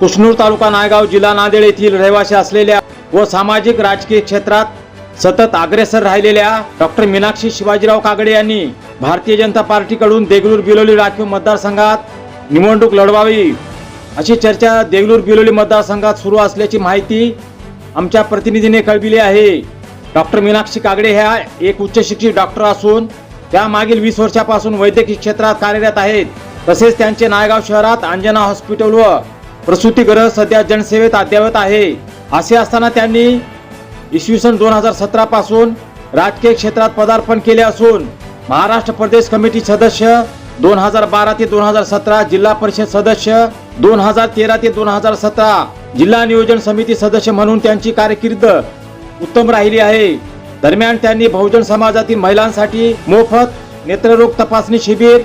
कुसनूर तालुका नायगाव जिल्हा नांदेड येथील रहिवासी असलेल्या व सामाजिक राजकीय क्षेत्रात सतत अग्रेसर राहिलेल्या डॉक्टर मीनाक्षी शिवाजीराव कागडे यांनी भारतीय जनता पार्टीकडून देगलूर बिलोली राखीव मतदारसंघात निवडणूक लढवावी अशी चर्चा देगलूर बिलोली मतदारसंघात सुरू असल्याची माहिती आमच्या प्रतिनिधीने कळविली आहे. डॉक्टर मीनाक्षी कागडे ह्या एक उच्च शिक्षित डॉक्टर असून त्या मागील वीस वर्षापासून वैद्यकीय क्षेत्रात कार्यरत आहेत. तसेच त्यांचे नायगाव शहरात अंजना हॉस्पिटल व प्रसूतीगृह सध्या जनसेवेत अद्ययावत आहे. असे असताना त्यांनी इसवी सन दोन हजार सतरा पासून राजकीय क्षेत्रात पदार्पण केले असून महाराष्ट्र प्रदेश कमिटी सदस्य दोन हजार बारा ते दोन हजार सतरा जिल्हा परिषद सदस्य दोन हजार तेरा ते दोन हजार सतरा जिल्हा नियोजन समिती सदस्य म्हणून त्यांची कारकीर्द उत्तम राहिली आहे. दरम्यान त्यांनी बहुजन समाजातील महिलांसाठी मोफत नेत्ररोग तपासणी शिबिर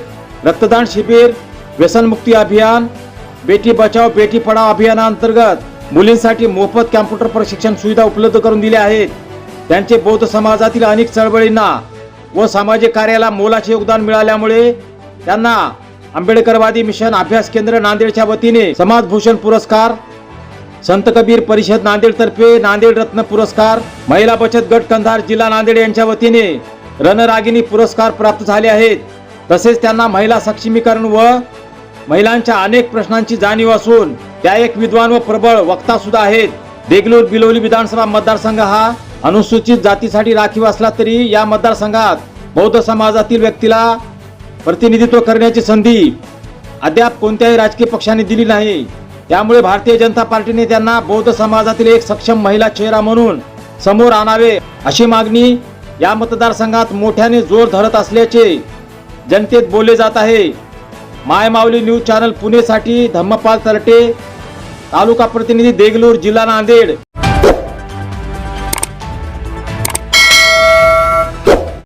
रक्तदान शिबिर व्यसनमुक्ती अभियान बेटी बचाव बेटी पढाव अभियानांतर्गत मुलींसाठी मोफत कॅम्प्युटर प्रशिक्षण सुविधा उपलब्ध करून दिल्या आहेत. त्यांचे बौद्ध समाजातील अनेक चळवळींना व सामाजिक कार्याला मोलाचे योगदान मिळाल्यामुळे त्यांना आंबेडकरवादी मिशन अभ्यास केंद्र नांदेडच्या वतीने समाजभूषण पुरस्कार संत कबीर परिषद नांदेडतर्फे नांदेड रत्न पुरस्कार महिला बचत गट कंधार जिल्हा नांदेड यांच्या वतीने रणरागिनी पुरस्कार प्राप्त झाले आहेत. तसेच त्यांना महिला सक्षमीकरण व महिलांच्या अनेक प्रश्नांची जाणीव असून त्या एक विद्वान व प्रबळ वक्ता सुद्धा आहेत. देगलूर बिलोली विधानसभा मतदारसंघ हा अनुसूचित जातीसाठी राखीव असला तरी या मतदारसंघात बौद्ध समाजातील व्यक्तीला प्रतिनिधित्व करण्याची संधी अद्याप कोणत्याही राजकीय पक्षाने दिली नाही. त्यामुळे भारतीय जनता पार्टीने त्यांना बौद्ध समाजातील एक सक्षम महिला चेहरा म्हणून समोर आणावे अशी मागणी या मतदारसंघात मोठ्याने जोर धरत असल्याचे जनतेत बोलले जात आहे. मायमावली न्यूज चॅनल पुणेसाठी धम्मपाल तरटे तालुका प्रतिनिधी देगलूर जिल्हा नांदेड.